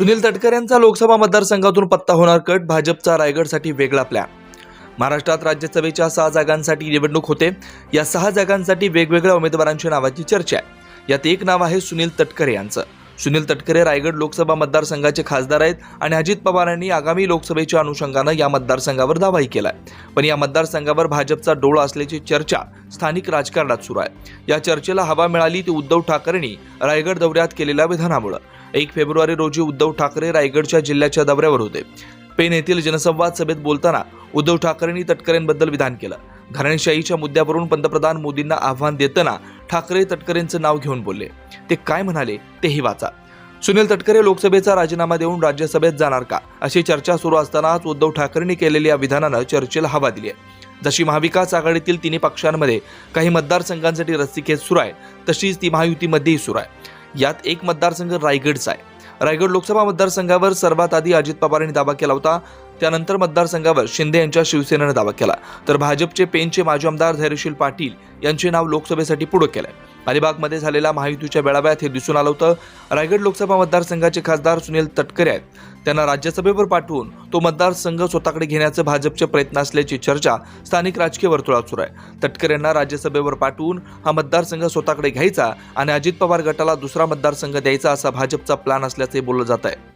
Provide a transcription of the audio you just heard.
सुनील तटकर यांचा लोकसभा मतदारसंघातून पत्ता होणार कट. भाजपचा रायगडसाठी वेगळा प्लॅन महाराष्ट्रात राज्यसभेच्या सहा जागांसाठी निवडणूक होते. या सहा जागांसाठी वेगवेगळ्या उमेदवारांच्या नावाची चर्चा आहे. यात एक नाव आहे सुनील तटकरे यांचं. सुनील तटकरे रायगड लोकसभा मतदारसंघाचे खासदार आहेत आणि अजित पवार यांनी आगामी लोकसभेच्या अनुषंगानं या मतदारसंघावर दावाही केलाय. पण या मतदारसंघावर भाजपचा डोळा असल्याची चर्चा स्थानिक राजकारणात सुरू आहे. या चर्चेला हवा मिळाली ती उद्धव ठाकरेंनी रायगड दौऱ्यात केलेल्या विधानामुळं. एक फेब्रुवारी रोजी उद्धव ठाकरे रायगडच्या जिल्ह्याच्या दौऱ्यावर होते. पेन येथील जनसंवाद सभेत बोलताना उद्धव ठाकरेंनी तटकरेंबद्दल विधान केलं. घराणेशाहीच्या मुद्द्यावरून पंतप्रधान मोदींना आव्हान देताना ठाकरे तटकरेंचं नाव घेऊन बोलले. ते काय म्हणाले तेही वाचा. सुनील तटकरे लोकसभेचा राजीनामा देऊन राज्यसभेत जाणार का? अशी चर्चा सुरू असतानाच उद्धव ठाकरेंनी केलेल्या या विधानानं चर्चेला हवा दिली आहे जशी महाविकास आघाडीतील तिन्ही पक्षांमध्ये काही मतदारसंघांसाठी रस्सीखेच सुरू आहे तशीच ती महायुतीमध्येही सुरू आहे. यात एक मतदारसंघ रायगडचा आहे. रायगड लोकसभा मतदारसंघावर सर्वात आधी अजित पवारांनी दावा केला होता. त्यानंतर मतदारसंघावर शिंदे यांच्या शिवसेनेनं दावा केला. तर भाजपचे पेनचे माजी आमदार धैर्यशील पाटील यांचे नाव लोकसभेसाठी पुढे आहे अलिबागमध्ये झालेल्या महायुतीच्या मेळाव्यात हे दिसून आलं होतं. रायगड लोकसभा मतदारसंघाचे खासदार सुनील तटकरे आहेत. त्यांना राज्यसभेवर पाठवून तो मतदारसंघ स्वतःकडे घेण्याचे भाजपचे प्रयत्न असल्याची चर्चा स्थानिक राजकीय वर्तुळात सुरू आहे. तटकरेंना राज्यसभेवर पाठवून हा मतदारसंघ स्वतःकडे घ्यायचा आणि अजित पवार गटाला दुसरा मतदारसंघ द्यायचा असा भाजपचा प्लॅन असल्याचे बोललं जात आहे.